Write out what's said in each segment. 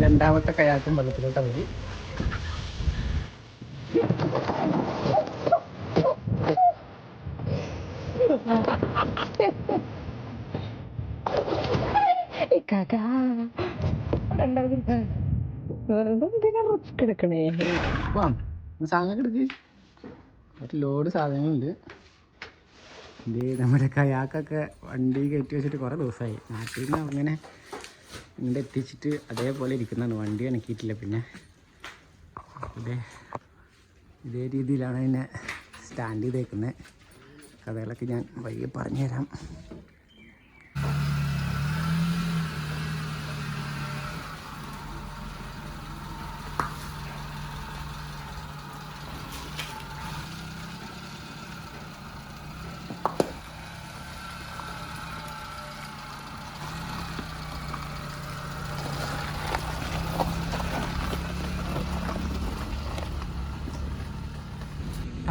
രണ്ടാമത്തെ കയാക്കും വെള്ളത്തിലോട്ട് പോയി കിടക്കണേ വാം സാധനം കിടക്ക് ഒരു ലോഡ് സാധനങ്ങളുണ്ട്. ഇത് നമ്മുടെ കയാക്കൊക്കെ വണ്ടി കയറ്റി വെച്ചിട്ട് കുറേ ദിവസമായി. നാട്ടിൽ നിന്ന് അങ്ങനെ ഇങ്ങോട്ട് എത്തിച്ചിട്ട് അതേപോലെ ഇരിക്കുന്നതാണ്. വണ്ടി അനക്കിയിട്ടില്ല പിന്നെ. ഇതേ ഇതേ രീതിയിലാണ് അതിനെ സ്റ്റാൻഡ് ചെയ്തേക്കുന്നത് കഥകളൊക്കെ ഞാൻ വൈകി പറഞ്ഞുതരാം.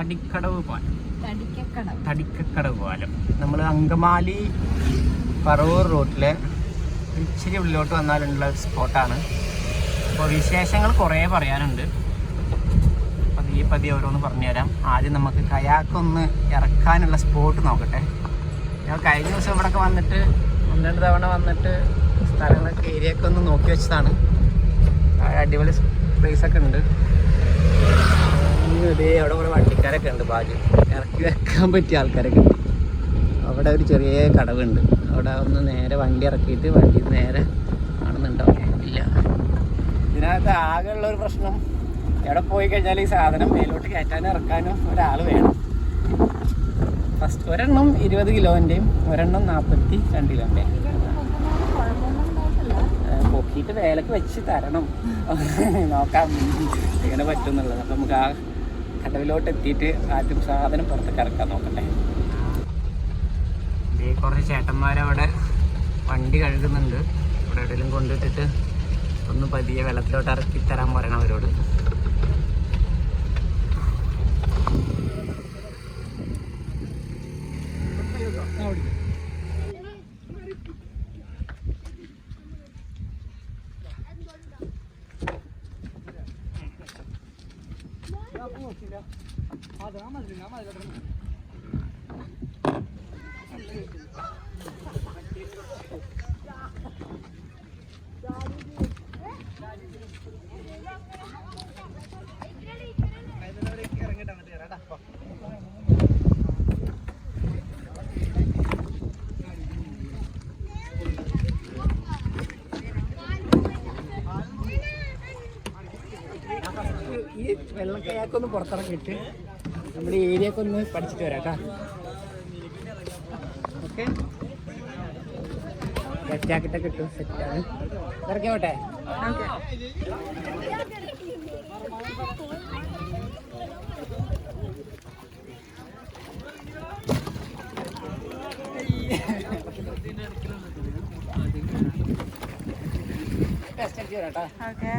തടിക്കടവ് പാലം. തടിക്കക്കടവ്. പാലം. നമ്മൾ അങ്കമാലി പറവൂർ റൂട്ടിലെ ഇച്ചിരി ഉള്ളിലോട്ട് വന്നാലുള്ള സ്പോട്ടാണ്. അപ്പോൾ വിശേഷങ്ങൾ കുറേ പറയാനുണ്ട്. പതിയെ പതിയെ ഓരോന്ന് പറഞ്ഞുതരാം. ആദ്യം നമുക്ക് കയാക്കൊന്ന് ഇറക്കാനുള്ള സ്പോട്ട് നോക്കട്ടെ. ഞാൻ കഴിഞ്ഞ ദിവസം ഇവിടെയൊക്കെ വന്നിട്ട് ഒന്ന് രണ്ട് തവണ വന്നിട്ട് സ്ഥലങ്ങളൊക്കെ ഏരിയ ഒക്കെ ഒന്ന് നോക്കി വെച്ചതാണ്. അടിപൊളി പ്ലേസ് ഒക്കെ ഉണ്ട് ഇതേ അവിടെ കുറേ വണ്ടിക്കാരൊക്കെ ഉണ്ട് ഭാഗ്യം ഇറക്കി വെക്കാൻ പറ്റിയ ആൾക്കാരൊക്കെ ഉണ്ട്. അവിടെ ഒരു ചെറിയ കടവുണ്ട്. അവിടെ ഒന്ന് നേരെ വണ്ടി ഇറക്കിയിട്ട് വണ്ടി നേരെ കാണുന്നുണ്ടാവും ഇല്ല. ഇതിനകത്ത് ആകെ ഉള്ള ഒരു പ്രശ്നം എവിടെ പോയി കഴിഞ്ഞാൽ ഈ സാധനം മേലോട്ട് കയറ്റാനും ഇറക്കാനും ഒരാൾ വേണം. ഫസ്റ്റ് ഒരെണ്ണം ഇരുപത് കിലോന്റെയും ഒരെണ്ണം നാൽപ്പത്തി രണ്ട് കിലോന്റെയും പൊക്കിയിട്ട് വേലക്ക് വെച്ച് തരണം. നോക്കാം. എങ്ങനെ പറ്റുന്നുള്ളത് അപ്പം നമുക്ക് ആ കടവിലോട്ട് എത്തിയിട്ട് ആദ്യം സാധനം പുറത്തേക്ക് ഇറക്കാൻ നോക്കട്ടെ. കുറച്ച് ചേട്ടന്മാരവിടെ വണ്ടി കഴുകുന്നുണ്ട്. ഇവിടെ എവിടെയെങ്കിലും കൊണ്ടിട്ടിട്ട് ഒന്ന് പതിയെ വെള്ളത്തിലോട്ട് ഇറക്കി തരാൻ പറയണം അവരോട്. ഈ വെള്ളം കയാക്കൊന്ന് പുറത്തിറക്കിയിട്ട് നമ്മുടെ ഏരിയക്ക് ഒന്ന് പഠിച്ചിട്ട് വരാം കേട്ടോ ഓക്കെ? സെറ്റാക്കിട്ടൊക്കെ കിട്ടും സെറ്റാണ് ഇറക്കി പോട്ടെ ടെസ്റ്റ് അടിച്ച് വരാം കേട്ടോ ഓക്കെ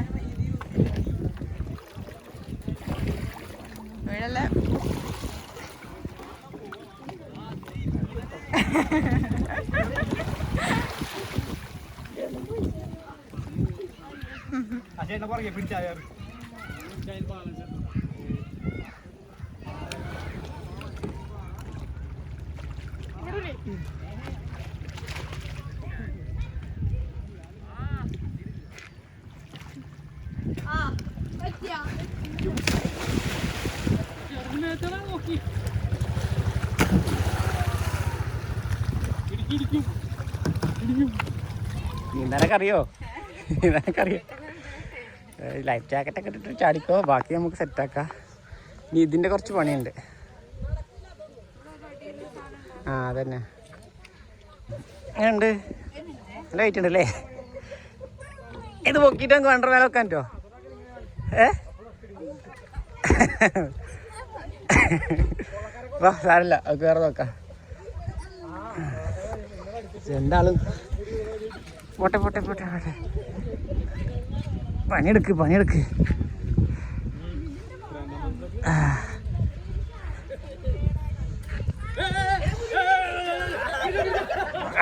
നീന്താനൊക്കെ അറിയോ നീന്താനൊക്കെ അറിയോ ലൈഫ് ജാക്കറ്റൊക്കെ ഇട്ടിട്ട് ചാടിക്കോ? ബാക്കി നമുക്ക് സെറ്റാക്കാം ഇനി ഇതിന്റെ കുറച്ച് പണിയുണ്ട്. ആ അതന്നെ. ഉണ്ട് നല്ല വെയിറ്റ് ഉണ്ടല്ലേ? ഇത് പൊക്കിയിട്ട് നമുക്ക് വണ്ടർ മേലെ വെക്കാൻ പറ്റുമോ ഏ? വാ സാരല്ല അത് വേറെ നോക്കാം. എന്താളും പോട്ടെ പോട്ടെ പോട്ടെ പോട്ടെ. പണിയെടുക്ക് പണിയെടുക്ക്.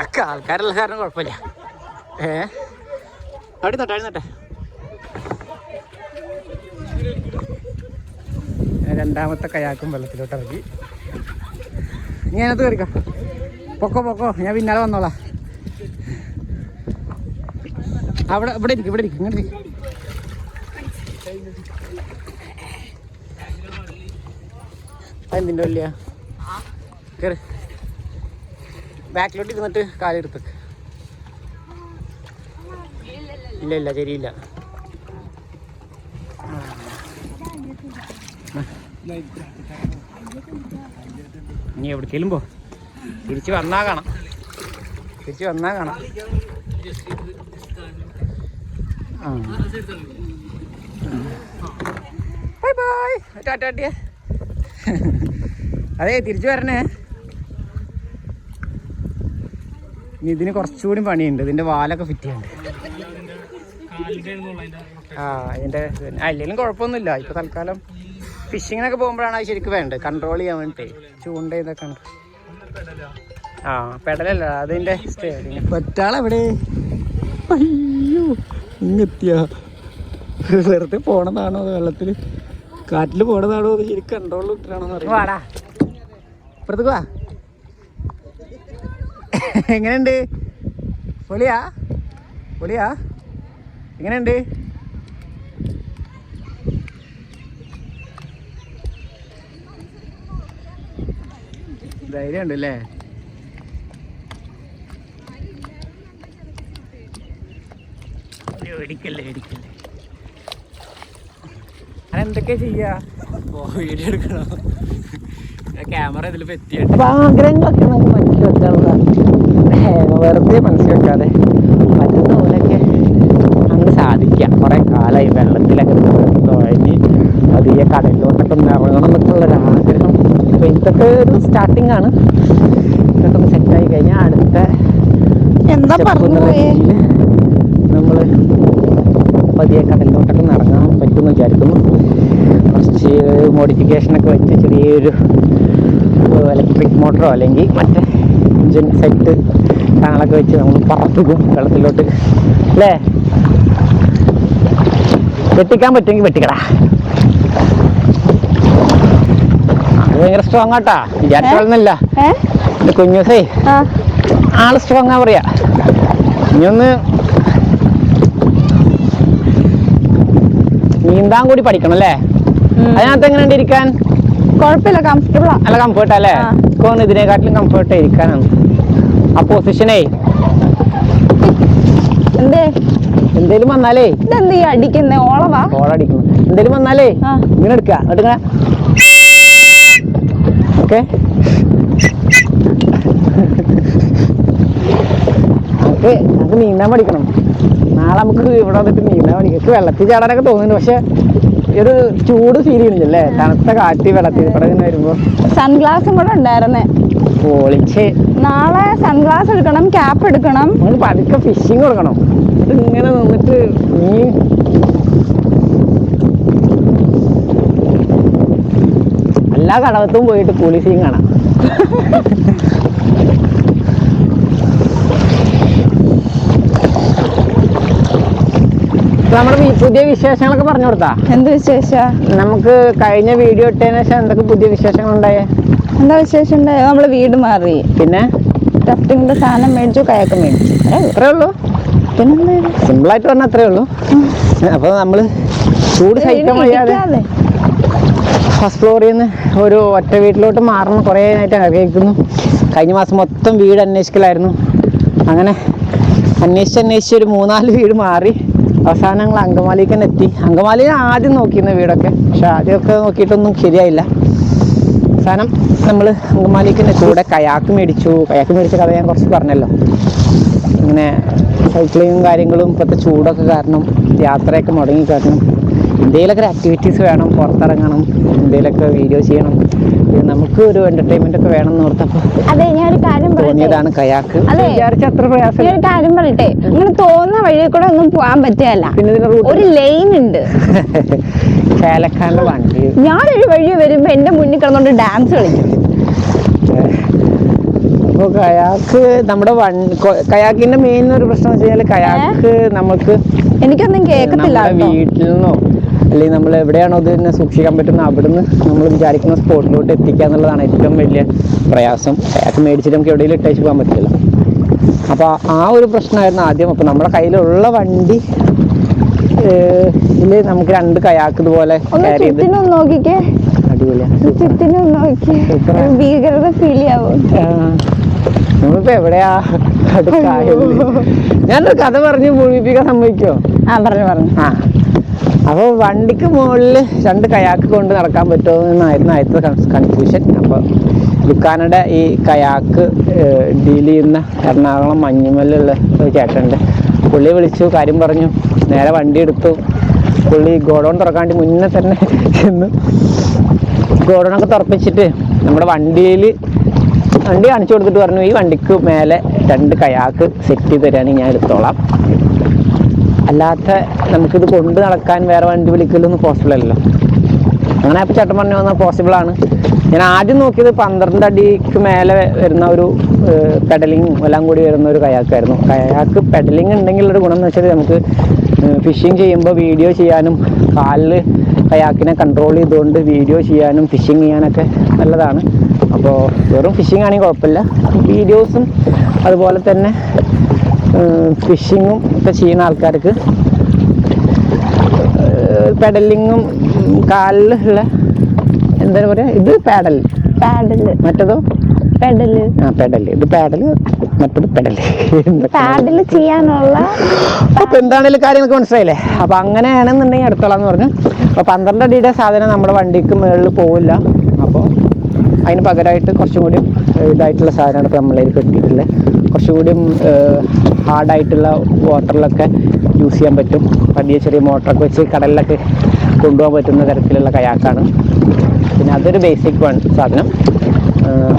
അക്ക ആൾക്കാരല്ല കാരണം കുഴപ്പമില്ല. ഏ? അവിടെ നിന്നോട്ടെ അവിടെ രണ്ടാമത്തെ കയാക്കും വെള്ളത്തിലോട്ട് ഇറങ്ങി. നീ അതിനകത്ത് കയറിക്കോ. പൊക്കോ പൊക്കോ. ഞാൻ പിന്നാലെ വന്നോളാം. അവിടെ ഇവിടെ ഇരിക്കും ഇവിടെ ഇരിക്കും ഇങ്ങനെ ഇരിക്കും അതെന്തിന്റെ വലിയ കയറി ബാക്കിലോട്ട് ഇരുന്നിട്ട് കാലെടുത്ത് ഇല്ല ഇല്ല ശരിയില്ല. ഇനി എവിടേക്കെങ്കിലും പോ. തിരിച്ചു വന്നാ കാണാം. തിരിച്ചു വന്നാ കാണാം. ആ. Bye bye. ടാറ്റാട്ടിയ അതെ തിരിച്ചു വരണേ. ഇനി ഇതിന് കുറച്ചുകൂടി പണിയുണ്ട്. ഇതിന്റെ വാലൊക്കെ ഫിറ്റ് ചെയ്യണ്ട് ആ അതിന്റെ അല്ലെങ്കിലും കുഴപ്പമൊന്നുമില്ല. ഇപ്പൊ തൽക്കാലം ഫിഷിങ്ങിനൊക്കെ പോകുമ്പോഴാണ് അത് ശരിക്കും വേണ്ടത്. കൺട്രോൾ ചെയ്യാൻ വേണ്ടിട്ടേ. ചൂണ്ട ഇതൊക്കെ ആ പെടലല്ല അതിന്റെ സ്റ്റേഡിങ് പറ്റാളെവിടെ? അയ്യോ ഇങ്ങെത്തിയ. വെറുതെ പോണതാണോ വെള്ളത്തിൽ കാറ്റിൽ പോണതാണോ അത് ശരിക്കും കൺട്രോളിൽ ഇട്ടാണോ ഇപ്പുറത്തേക്ക് വാ. എങ്ങനെയുണ്ട്? പൊളിയാ? പൊളിയാ? എങ്ങനെയുണ്ട്? ധൈര്യം ഉണ്ടല്ലേ ഇടിക്കല്ലേ ഇടിക്കല്ലേ. അതെന്തൊക്കെ ചെയ്യാ? ഓ വീഡിയോ എടുക്കണോ? ക്യാമറ ഇതിൽ പറ്റിയാണ് അപ്പൊ ആഗ്രഹങ്ങളൊക്കെ നമുക്ക് മനസ്സിൽ വെക്കാനുള്ള വെറുതെ മനസ്സിൽ വെക്കാതെ പറ്റുന്ന പോലെയൊക്കെ അങ്ങ് സാധിക്കാം. കുറെ കാലമായി വെള്ളത്തിലൊക്കെ തുഴഞ്ഞ് പതിയെ കടലിലോട്ടൊക്കെ ഒന്ന് ഇറങ്ങണം എന്നൊക്കെ ഉള്ളൊരു ആഗ്രഹം. അപ്പൊ ഇതൊക്കെ ഒരു സ്റ്റാർട്ടിങ് ആണ്. ഇതൊക്കെ ഒന്ന് സെറ്റായി കഴിഞ്ഞാൽ അടുത്ത എന്താ പറഞ്ഞു നമ്മൾ പതിയെ കടലിലോട്ടൊക്കെ ഒന്ന് പറ്റുമെന്ന് വിചാരിക്കുന്നു. കുറച്ച് മോഡിഫിക്കേഷനൊക്കെ വെച്ച് ചെറിയൊരു ഇലക്ട്രിക് മോട്ടറോ അല്ലെങ്കിൽ മറ്റേ എഞ്ചിൻ സെറ്റ് സാധനങ്ങളൊക്കെ വെച്ച് നമ്മൾ പറത്തുക്കും വെള്ളത്തിലോട്ട്. അല്ലേ? വെട്ടിക്കാൻ പറ്റുമെങ്കിൽ വെട്ടിക്കടാ. അത് ഭയങ്കര സ്ട്രോങ് ആട്ടാ. വിചാരിച്ചോളുന്നില്ല ഏ? എന്റെ കുഞ്ഞൂസേ ആൾ സ്ട്രോങ് ആ പറയാ. ഇനി നീന്താൻ കൂടി പഠിക്കണം അല്ലേ. അതിനകത്ത് എങ്ങനെയുണ്ട് ഇരിക്കാൻ? കുഴപ്പമില്ല കംഫർട്ടബിൾ നല്ല കംഫർട്ട് അല്ലേ. എനിക്ക് ഇതിനെക്കാട്ടിലും കംഫർട്ട് ഇരിക്കാനാണ്. ആ പൊസിഷനേ എന്തേ? എന്തേലും വന്നാലേ. ഇതെന്ത് ഈ അടിക്കുന്നേ? ഓളവാ? ബോളടിക്കും എന്തേലും വന്നാലേ. ഇങ്ങനെ എടുക്ക. എടുക്ക ഓക്കെ. നമുക്ക് നമുക്ക് നീന്താൻ പഠിക്കണം. നാളെ നമുക്ക് ഇവിടെ വന്നിട്ട് നീന്താൻ വേണ്ടി. എനിക്ക് വെള്ളത്തിൽ ചാടാനൊക്കെ തോന്നുന്നുണ്ട്. പക്ഷെ ഒരു ചൂട് ഫീൽ ചെയ്യുന്നില്ലേ തണുത്ത കാറ്റ് വെള്ളത്തിൽ ഇവിടെ ഇങ്ങനെ വരുമ്പോ. സൺഗ്ലാസും കൂടെ ഉണ്ടായിരുന്നേ. പൊളിച്ച്. നാളെ സൺഗ്ലാസ് എടുക്കണം ക്യാപ്പ് എടുക്കണം. നമുക്ക് പതുക്കെ ഫിഷിങ് കൊടുക്കണം. ഇത് ഇങ്ങനെ നിന്നിട്ട് നീ എല്ലാ കടവത്തും പോയിട്ട് കൂലി സീൻ കാണാം. നമ്മുടെ പുതിയ വിശേഷങ്ങളൊക്കെ പറഞ്ഞു കൊടുത്താ? എന്ത് വിശേഷ? നമുക്ക് കഴിഞ്ഞ വീഡിയോ ഇട്ടതിന് ശേഷം എന്തൊക്കെ പുതിയ വിശേഷങ്ങൾ ഉണ്ടായേ? എന്താ വിശേഷം ഉണ്ടായോ നമ്മൾ വീട് മാറി. പിന്നെ? ടഫ്റ്റിങ്ങിന്റെ സാധനം മേടിച്ചു കയൊക്കെ മേടിച്ചു. അത്രേ ഉള്ളൂ. പിന്നെ സിമ്പിൾ ആയിട്ട് പറഞ്ഞാൽ അത്രേ ഉള്ളൂ. അപ്പൊ നമ്മൾ ചൂട് സഹിക്കാൻ വയ്യാതെ ഫസ്റ്റ് ഫ്ലോറിൽ നിന്ന് ഒരു ഒറ്റ വീട്ടിലോട്ട് മാറണം കുറേ ആയിട്ട് ആഗ്രഹിക്കുന്നു കഴിഞ്ഞ മാസം മൊത്തം വീട് അന്വേഷിക്കലായിരുന്നു. അങ്ങനെ അന്വേഷിച്ച് അന്വേഷിച്ച് ഒരു മൂന്നാൽ വീട് മാറി. അവസാനം ഞങ്ങൾ അങ്കമാലിക്ക് തന്നെ എത്തി. അങ്കമാലിയിൽ ആദ്യം നോക്കിയിരുന്ന വീടൊക്കെ. പക്ഷെ ആദ്യമൊക്കെ നോക്കിയിട്ടൊന്നും ശരിയായില്ല. അവസാനം നമ്മൾ അങ്കമാലിക്ക് തന്നെ കൂടെ കയാക്ക് മേടിച്ചു. കയാക്ക് മേടിച്ച കഥ ഞാൻ കുറച്ച് പറഞ്ഞല്ലോ. ഇങ്ങനെ സൈക്ലിങ്ങും കാര്യങ്ങളും ഇപ്പോഴത്തെ ചൂടൊക്കെ കാരണം യാത്രയൊക്കെ മുടങ്ങി കാരണം. എന്തെങ്കിലുമൊക്കെ ഒരു ആക്ടിവിറ്റീസ് വേണം പുറത്തിറങ്ങണം എന്തെങ്കിലുമൊക്കെ വീഡിയോ ചെയ്യണം നമുക്ക് ഒരു എന്റർടൈൻമെന്റ് ഒക്കെ വേണം എന്ന് ഓർത്തപ്പോൾ അതെ ഞാൻ ഒരു കാര്യം തോന്നിയതാണ് കയാക്ക്. വിചാരിച്ച അത്ര പ്രയാസം. ഒരു കാര്യം പറയട്ടെ? ഇങ്ങനെ തോന്നുന്ന വഴി കൂടെ ഒന്നും പോകാൻ പറ്റിയല്ല പിന്നെ ഒരു ലൈൻ ഉണ്ട്. ചേലക്കാരന്റെ വണ്ടി. ഞാനൊരു വഴി വരുമ്പോ എന്റെ മുന്നിൽ കിടന്നോണ്ട് ഡാൻസ് കളിക്കും. അപ്പോൾ കയാക്ക് നമ്മുടെ വൺ കയാക്കിന്റെ മെയിൻ ഒരു പ്രശ്നം വെച്ച് കഴിഞ്ഞാൽ കയാക്ക് നമുക്ക് എനിക്കൊന്നും കേൾക്കത്തില്ല വീട്ടിൽ നിന്നോ അല്ലെങ്കിൽ നമ്മൾ എവിടെയാണോ ഇതിനെ സൂക്ഷിക്കാൻ പറ്റുന്നത് അവിടുന്ന് നമ്മൾ വിചാരിക്കുന്ന സ്പോട്ടിലോട്ട് എത്തിക്കുക എന്നുള്ളതാണ് ഏറ്റവും വലിയ പ്രയാസം. അയാൾക്ക് മേടിച്ചിട്ട് നമുക്ക് എവിടെയെങ്കിലും ഇട്ടേച്ച് പോകാൻ പറ്റില്ല അപ്പോൾ ആ ഒരു പ്രശ്നമായിരുന്നു ആദ്യം. അപ്പോൾ നമ്മുടെ കയ്യിലുള്ള വണ്ടി ഇതിൽ നമുക്ക് രണ്ട് കയാക്ക് ഇതുപോലെ ക്യാരി ചെയ്ത് നോക്കിക്കേ. ഭീകരത ഫീൽ നമ്മളിപ്പോ എവിടെയാ. ഞാനൊരു കഥ പറഞ്ഞ് മുഴുവിപ്പിക്കാൻ സമ്മതിക്കോ ആ പറഞ്ഞു പറഞ്ഞു. ആ. അപ്പോൾ വണ്ടിക്ക് മുകളിൽ രണ്ട് കയാക്ക് കൊണ്ട് നടക്കാൻ പറ്റുമോ എന്നായിരുന്നു ആദ്യത്തെ കൺഫ്യൂഷൻ അപ്പോൾ ദുക്കാനയുടെ ഈ കയാക്ക് ഡീൽ ചെയ്യുന്ന എറണാകുളം മഞ്ഞുമല്ലുള്ള ഒരു ചേട്ടനുണ്ട്. പുള്ളി വിളിച്ചു കാര്യം പറഞ്ഞു. നേരെ വണ്ടി എടുത്തു. പുള്ളി ഗോഡൗൺ തുറക്കാണ്ട് മുന്നേ തന്നെ ചെന്ന്. ഗോഡൗണൊക്കെ തുറപ്പിച്ചിട്ട് നമ്മുടെ വണ്ടിയിൽ വണ്ടി കാണിച്ചു കൊടുത്തിട്ട് പറഞ്ഞു ഈ വണ്ടിക്ക് മേലെ രണ്ട് കയാക്ക് സെറ്റ് ചെയ്ത് തരാണെങ്കിൽ ഞാൻ എടുത്തോളാം. അല്ലാത്ത നമുക്കിത് കൊണ്ട് നടക്കാൻ വേറെ വണ്ടി വിളിക്കലൊന്നും പോസിബിൾ അല്ലല്ലോ. അങ്ങനെ ഇപ്പോൾ ചേട്ടൻ പറഞ്ഞു വന്നാൽ പോസിബിൾ ആണ്. ഞാൻ ആദ്യം നോക്കിയത് പന്ത്രണ്ട് അടിക്ക് മേലെ വരുന്ന ഒരു പെഡലിങ്ങും എല്ലാം കൂടി വരുന്ന ഒരു കയാക്കായിരുന്നു. കയാക്ക് പെഡലിംഗ് ഉണ്ടെങ്കിൽ ഒരു ഗുണം എന്ന് വെച്ചാൽ നമുക്ക് ഫിഷിങ് ചെയ്യുമ്പോൾ വീഡിയോ ചെയ്യാനും കാലിൽ കയാക്കിനെ കൺട്രോൾ ചെയ്തുകൊണ്ട് വീഡിയോ ചെയ്യാനും ഫിഷിങ് ചെയ്യാനൊക്കെ നല്ലതാണ്. അപ്പോൾ വെറും ഫിഷിംഗ് ആണെങ്കിൽ കുഴപ്പമില്ല. വീഡിയോസും അതുപോലെ തന്നെ ഫിഷിങ്ങും ഒക്കെ ചെയ്യുന്ന ആൾക്കാർക്ക് പെഡലിങ്ങും കാലിലുള്ള എന്താ പറയുക ഇത് പാഡൽ പാഡൽ മറ്റേതോ? പെഡൽ ആ പെഡൽ ഇത് പാഡൽ മറ്റേത് പെഡൽ പാഡൽ ചെയ്യാനുള്ള അപ്പൊ എന്താണേലും കാര്യങ്ങൾക്ക് മനസ്സിലായില്ലേ? അപ്പൊ അങ്ങനെയാണെന്നുണ്ടെങ്കിൽ എടുത്തോളാം എന്ന് പറഞ്ഞു. അപ്പൊ പന്ത്രണ്ട് അടിയുടെ സാധനം നമ്മുടെ വണ്ടിക്ക് മുകളിൽ പോവില്ല. അപ്പോൾ അതിന് പകരമായിട്ട് കുറച്ചും കൂടി ഇതായിട്ടുള്ള സാധനമാണ് ഇപ്പോൾ നമ്മളതിൽ കിട്ടിയിട്ടുള്ളത്. കുറച്ചും കൂടി ഹാർഡായിട്ടുള്ള വാട്ടറിലൊക്കെ യൂസ് ചെയ്യാൻ പറ്റും. വലിയ ചെറിയ മോട്ടറൊക്കെ വെച്ച് കടലിലൊക്കെ കൊണ്ടുപോകാൻ പറ്റുന്ന തരത്തിലുള്ള കയാക്കാണ്. പിന്നെ അതൊരു ബേസിക് വൺ സാധനം.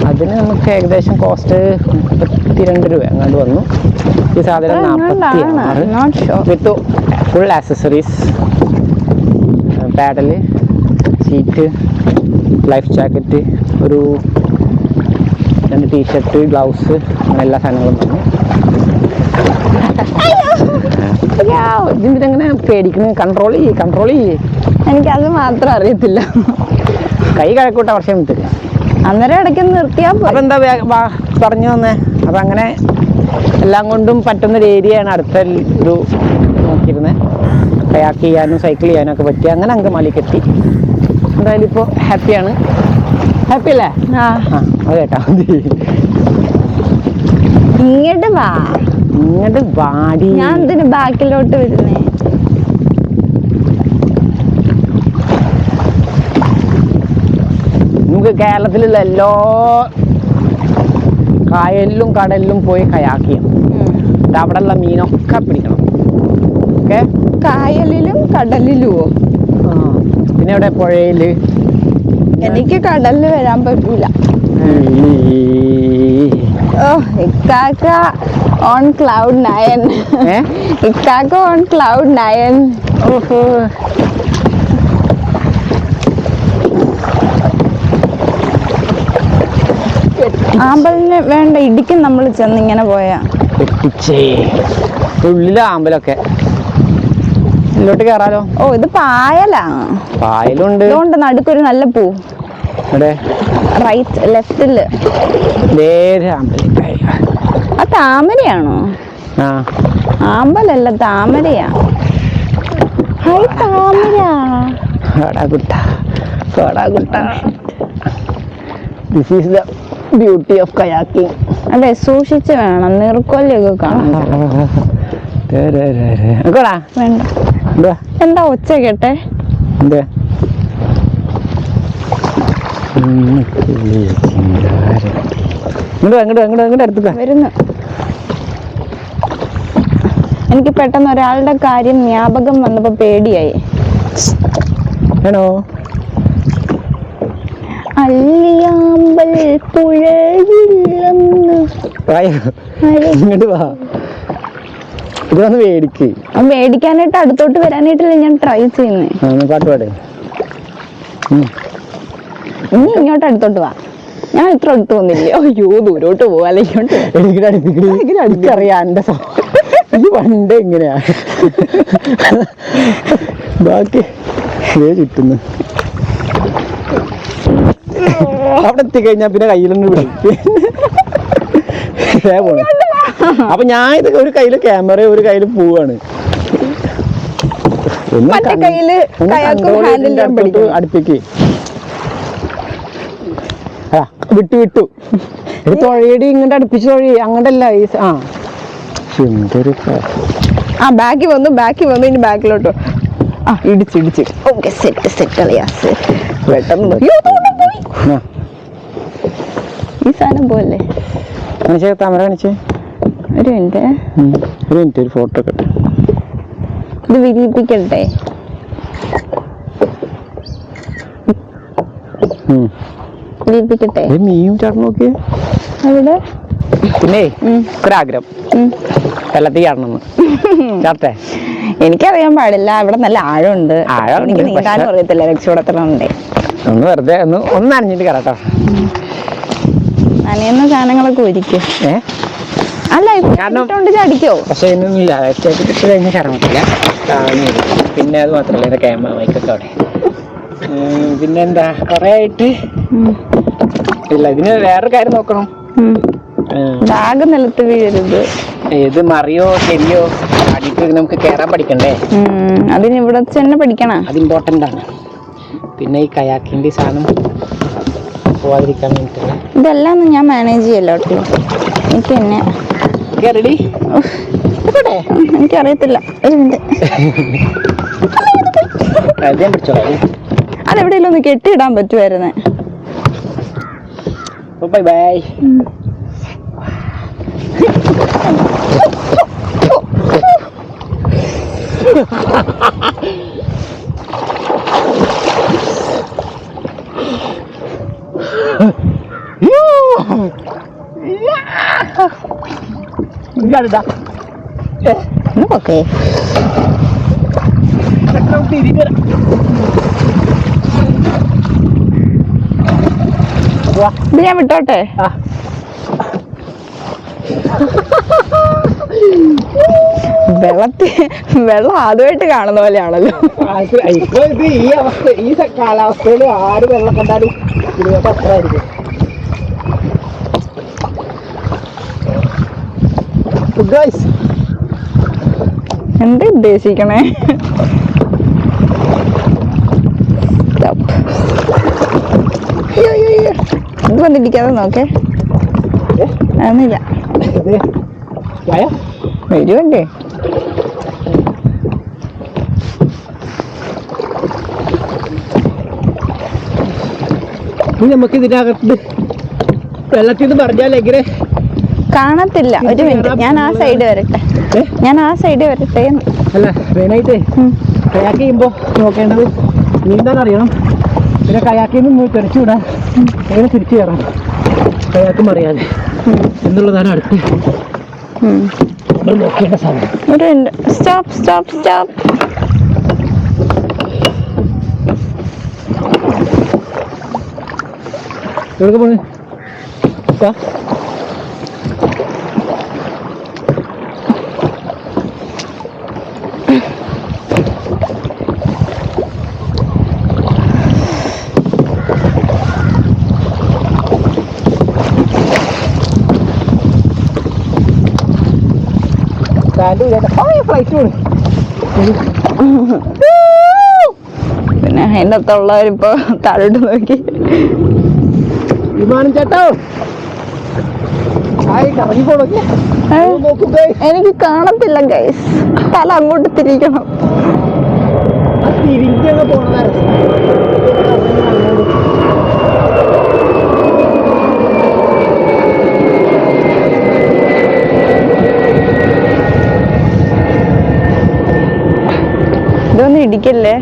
അതിന് നമുക്ക് ഏകദേശം കോസ്റ്റ് മുപ്പത്തിരണ്ട് രൂപ അങ്ങോട്ട് വന്നു. ഈ സാധനം നാൽപ്പത്തി ആറ് with full accessories paddle seat life jacket ഒരു രണ്ട് ടീഷർട്ട് ഗ്ലൗസ് അങ്ങനെ എല്ലാ സാധനങ്ങളും വന്നു ഇതിങ്ങനെ പേടിക്കുന്നു കൺട്രോൾ ചെയ്യേ കൺട്രോൾ ചെയ്യേ. എനിക്ക് അത് മാത്രം അറിയത്തില്ല. കൈ കഴക്കൂട്ട വർഷം വിട്ടില്ല. അന്നേരം ഇടയ്ക്ക് നിർത്തിയാ അപ്പം എന്താ പറഞ്ഞു തന്നെ അപ്പം അങ്ങനെ എല്ലാം കൊണ്ടും പറ്റുന്ന ഒരു ഏരിയയാണ് അടുത്ത ഒരു നോക്കിയിരുന്നത് കയാക്ക് ചെയ്യാനും സൈക്കിൾ ചെയ്യാനും ഒക്കെ പറ്റി അങ്ങനെ അങ്ക് മലിക്കെത്തി എന്തായാലും ഇപ്പോൾ ഹാപ്പിയാണ് ഹാപ്പി അല്ലേ? ആ. അത് കേട്ടാ. മതി ഇങ്ങോട്ട് വാ. ഇങ്ങോട്ട് വാടി. ഞാൻ എന്തിനു ബാക്കിലോട്ട് വരുന്നേ? നമുക്ക് കേരളത്തിലുള്ള എല്ലാ കായലിലും കടലിലും പോയി കയാക്ക് ചെയ്യാം ഉള്ള അവിടെയുള്ള മീനൊക്കെ പിടിക്കണം. ഓക്കെ? കായലിലും കടലിലുമോ ആ. പിന്നെ ഇവിടെ പുഴയിൽ എനിക്ക് കടലിൽ വരാൻ പറ്റൂല. ഓ ഇക്കാക്ക ഓൺ ക്ലൗഡ് നയൻ ഇക്കാക്ക ഓൺ ക്ലൗഡ് നയൻ ഓഹോ. ആമ്പലിന് വേണ്ട ഇടിക്കും നമ്മൾ ചെന്ന് ഇങ്ങനെ പോയാ ഉള്ളിലെ ആമ്പലൊക്കെ. ഇതിലോട്ട് കേറാലോ. ഓ ഇത് പായലാ. പായലുണ്ട്. ഇതുകൊണ്ട് നടുക്കൊരു നല്ല പൂ. റൈറ്റ് ലെഫ്റ്റിൽ ആ താമരയാണോ? ആമ്പലല്ല താമരയാ. ഹൈ താമര. കടാ കുട്ട. കുട്ട. This is the beauty of kayaking അതെ സൂക്ഷിച്ച് വേണം. നീർക്കൊല്ലൊക്കെ കാണാം. എന്താ ഒച്ച കേട്ടെ? എനിക്ക് പെട്ടെന്ന് ഒരാളുടെ കാര്യം ജ്ഞാപകം വന്നപ്പോ പേടിയായി. അല്ലിയാമ്പൽ പുഴയില്ലെന്ന്. ഇങ്ങോട്ട് വാ. ഇത് വന്ന് മേടിക്ക് മേടിക്കാനായിട്ട് അടുത്തോട്ട് വരാനായിട്ടല്ലേ ഞാൻ ട്രൈ ചെയ്യുന്നേ? പാട്ട് പാടേ. ഇനി ഇങ്ങോട്ട് അടുത്തോട്ട് വാ. ഞാൻ ഇത്ര അടുത്ത് വന്നില്ലേ? അയ്യോ ദൂരോട്ട് പോവാറിയാ എനിക്കറിയാം എന്റെ ഇത് പണ്ട് എങ്ങനെയാ? ബാക്കി ചുറ്റുന്നു. അവിടെ എത്തിക്കഴിഞ്ഞാ പിന്നെ കയ്യിലൊന്ന് വിളിക്കും പോണേ അപ്പൊ ഞാൻ ഇത് ഒരു കയ്യിൽ ക്യാമറ ഒരു കയ്യിൽ പോവാണ്. അടുപ്പിക്ക് ആ വിട്ടു വിട്ടു. ഇത് തുഴയടി ഇങ്ങനെ അടുപ്പിച്ച് തുഴയി. അങ്ങോട്ടല്ല ഈ ആ. എന്തൊരു ആ ബാക്കി വന്നു ബാക്കി വന്നു ഇനി ബാക്കിലോട്ടോ. ആ ഇടിച്ച് ഇടിച്ച്. ഓക്കെ സെറ്റ് സെറ്റ് അളിയാ പെട്ടെന്ന്. ഈ സാധനം പോലെ കാണിച്ചേ താമര കാണിച്ചേ. ഒരു മിനിറ്റ്. ഒരു മിനിറ്റ് ഒരു ഫോട്ടോ ഒക്കെ ഇത് വിരിയിപ്പിക്കട്ടെ? മീൻ നോക്കിയേ. അവിടെ? പിന്നെ ഉം. ഒരാഗ്രഹം. ഉം. വെള്ളത്തിൽ ചാടണമെന്ന്. ചാട്ടെ എനിക്കറിയാൻ പാടില്ല. അവിടെ നല്ല ആഴമുണ്ട്. ആഴം എനിക്ക് നീന്താനും പക്ഷെ- അറിയത്തില്ല. രക്ഷപ്പെടത്തലുണ്ടേ ഒന്ന് വെറുതെ ഒന്ന് ഒന്ന് അണിഞ്ഞിട്ട് കയറാട്ടോ നനയുന്ന സാധനങ്ങളൊക്കെ ഒരിക്കും ഏ? അല്ല കാരണം- ചാടിക്കോ പക്ഷെ ഇട്ട് കഴിഞ്ഞാൽ. പിന്നെ അത് മാത്രമല്ല എന്റെ ക്യാമറ മൈക്കൊക്കെ അവിടെ. പിന്നെന്താ? കുറേ ആയിട്ട് ഇല്ല ഇതിന് വേറൊരു കാര്യം നോക്കണം. ബാഗ് നിലത്ത് വീഴരുത്. ഏത് മറിയോ ശരിയോ നമുക്ക് കേറാൻ പഠിക്കണ്ടേ? അതിന് ഇവിടെ തന്നെ പഠിക്കണം? അത് ഇമ്പോർട്ടന്റ് ആണ്. പിന്നെ ഈ കയാക്കിന്റെ സാധനം പോവാതിരിക്കാൻ വേണ്ടിട്ടുള്ള ഇതെല്ലാം ഞാൻ മാനേജ് ചെയ്യല്ലോ എനിക്ക് തന്നെ. റെഡി? എനിക്കറിയത്തില്ല. ഒരു മിനിറ്റ്. അതെവിടെയെങ്കിലും ഒന്ന് കെട്ടിയിടാൻ പറ്റുമായിരുന്നേ. Bye bye. ഓക്കെ ഇത് ഞാൻ വിട്ടോട്ടെ? വെള്ളത്തി വെള്ളം ആദ്യമായിട്ട് കാണുന്ന പോലെയാണല്ലോ. ഇപ്പൊ ഇത് ഈ അവസ്ഥ ഈ കാലാവസ്ഥയിൽ ആര് വെള്ളം കണ്ടാലും ഇതിനൊക്കെ അത്ര ആയിരിക്കും ഗൈസ് എന്ത് ഉദ്ദേശിക്കണേ. ഇത് വന്നിരിക്കാതെ നോക്കേ. അതൊന്നുമില്ല. വരുമല്ലേ നമുക്ക് ഇതിനകത്ത് വെള്ളത്തിൽ നിന്ന് പറഞ്ഞാൽ എങ്ങനെ കാണത്തില്ല. ഒരു മിനിറ്റ്. ഞാൻ ആ സൈഡ് വരട്ടെ? ഞാൻ ആ സൈഡ് വരട്ടെ. അല്ല മെയിനായിട്ട് ഉം. കയാക്ക് ചെയ്യുമ്പോൾ നോക്കേണ്ടത് നീന്താൻ അറിയണം. പിന്നെ കയാക്കിൽ നിന്ന് തെറിച്ചുവിടാൻ അങ്ങനെ തിരിച്ചു കയറാം കയാക്കും അറിയാതെ എന്നുള്ളതാണ് അടുത്ത്. നോക്കേണ്ട സാധനം. സ്റ്റോപ്പ് സ്റ്റോപ്പ് സ്റ്റോപ്പ് എവിടെ പോണ് ഇതാ. സ്റ്റാൻഡ് ചെയ്തേക്കാം. ആ, ഈ ഫ്ലൈറ്റ് പോണ് പിന്നെ അതിന്റെ അകത്തുള്ളവരിപ്പോ താഴോട്ട് നോക്കി. വിമാനം ചേട്ടോ. എനിക്ക് കാണത്തില്ല ഗൈസ് തല അങ്ങോട്ട് തിരിക്കണം. തിരിഞ്ഞങ്ങ് പോണതാണ് ഇതൊന്നും ഇടിക്കല്ലേ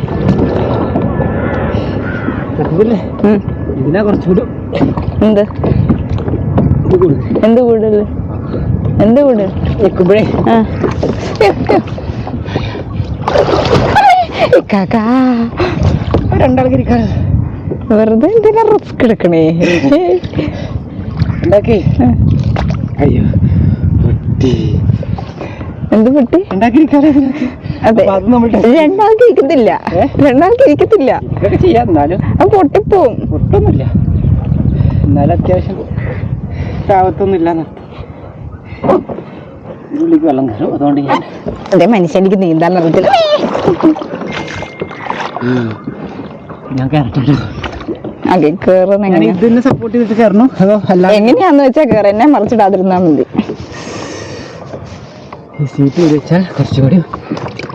എന്ത്? എന്ത് കൂടുതൽ എന്ത് കൂടുതൽ നിൽക്കുമ്പോഴേ ആ. കാക്കാ. രണ്ടാൾക്ക് ഇരിക്കാൻ വെറുതെ എന്തിനാ റിസ്ക് എടുക്കണേ? ഉണ്ടാക്കി. അയ്യോ പൊട്ടി. എന്ത് പറ്റി ഉണ്ടാക്കിയിരിക്കാതെ അതെ. രണ്ടാൾക്ക് ഇരിക്കത്തില്ല? രണ്ടാൾക്ക് ഇരിക്കത്തില്ല ചെയ്യാം. എന്നാലും അത് പൊട്ടിപ്പോവും. പൊട്ടൊന്നുമില്ല. എന്നാലും അത്യാവശ്യം ആവത്തൊന്നുമില്ല ഉള്ളിക്ക് വെള്ളം കയറും. അതുകൊണ്ട് ഞാൻ അതെ മനുഷ്യനിക്ക് നീന്താൻ അറിയത്തില്ല. ഞാൻ കയറട്ടെ അതെ കേറുന്ന ഞാൻ ഇതിനെ സപ്പോർട്ട് ചെയ്തിട്ട് കയറണോ? അതോ അല്ല എങ്ങനെയാന്ന് വെച്ചാ കേറ എന്നെ മറിച്ചിടാതിരുന്നാ മതി. സീറ്റ് വെച്ചാൽ കുറച്ചുകൂടി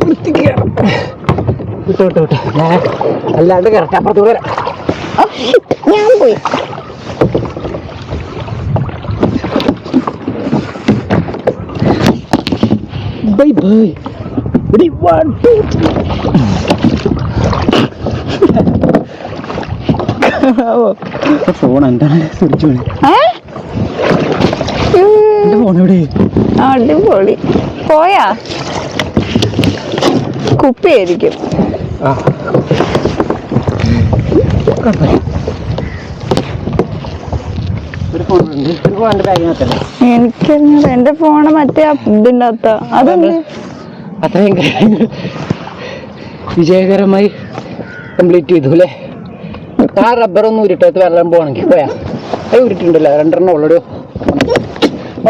വൃത്തിക്ക് കയറാം വിട്ടോ വിട്ടോ വിട്ടോ അല്ലാണ്ട് കയറട്ടെ അപ്പുറത്ത് ഞാൻ പോയി. Bye bye Ready, one, two, three. Phone എന്താണ് ഏ? ഫോൺ എവിടെ അടിപൊളി. പോയാ കുപ്പിയായിരിക്കും ആ കുഴപ്പമില്ല ഒരു ഫോൺ ഉണ്ട് ഒരു ഫോൺ എന്റെ ബാഗിനകത്തല്ലേ എനിക്ക് എന്റെ ഫോണ് മറ്റേ ഇതിന്റെ ഇതിന്റെ അകത്ത അത്രയും കാര്യങ്ങൾ വിജയകരമായി കംപ്ലീറ്റ് ചെയ്തു അല്ലേ? ആ റബ്ബറൊന്നും ഉരുട്ടത്ത് വെള്ളം പോകണമെങ്കിൽ. പോയാ? അത് ഉരുട്ടുണ്ടല്ലോ രണ്ടെണ്ണം ഉള്ളൊരു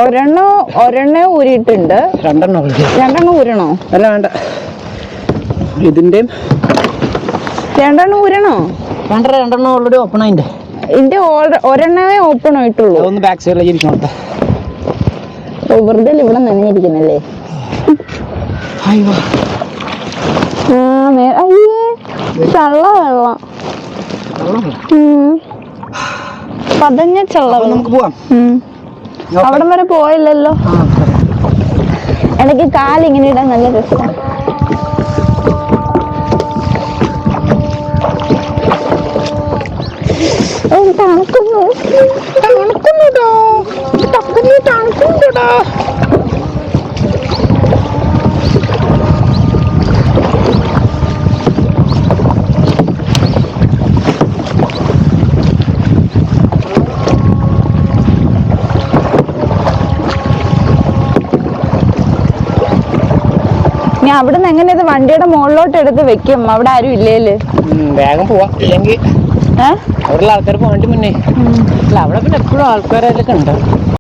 ഒരെണ്ണം ഒരെണ്ണേ ഊരിയിട്ടുണ്ട്. രണ്ടെണ്ണം രണ്ടെണ്ണം ഊരണോ? അല്ല വേണ്ട. രണ്ടെണ്ണം ഊരണോ? രണ്ടര രണ്ടെണ്ണം ഓൾറെഡി ഓപ്പൺ ഇതിന്റെ ഒരെണ്ണമേ ഓപ്പൺ ആയിട്ടുള്ളൂ. ബാക്ക് സൈഡിലേക്ക് ഇരിക്കണം ഓ, വെറുതെ ഇവിടെ നനഞ്ഞിരിക്കുന്നല്ലേ? അയ്യോ ആ നേ- അയ്യേ ചള്ള വെള്ളം. ഉം. പതഞ്ഞ ചള്ള നമുക്ക് പോവാം. അവിടം വരെ പോയില്ലല്ലോ. എനിക്ക് കാലിങ്ങനെ ഇടാൻ നല്ല രസമാണ് തണുക്കുന്നു തണുക്കുന്നുണ്ടോ തക്കുന്നു തണുക്കുന്നുണ്ടോ ഞാൻ അവിടെ നിന്ന് എങ്ങനെ ഇത് വണ്ടിയുടെ മുകളിലോട്ട് എടുത്ത് വെക്കും? അവിടെ ആരും ഇല്ലേൽ? വേഗം പോവാ. ഇല്ലെങ്കിൽ ഏഹ് അവിടെയുള്ള ആൾക്കാർ പോകേണ്ടി മുന്നേ. അല്ല അവിടെ പിന്നെ എപ്പോഴും ആൾക്കാരൊക്കെ ഉണ്ട്.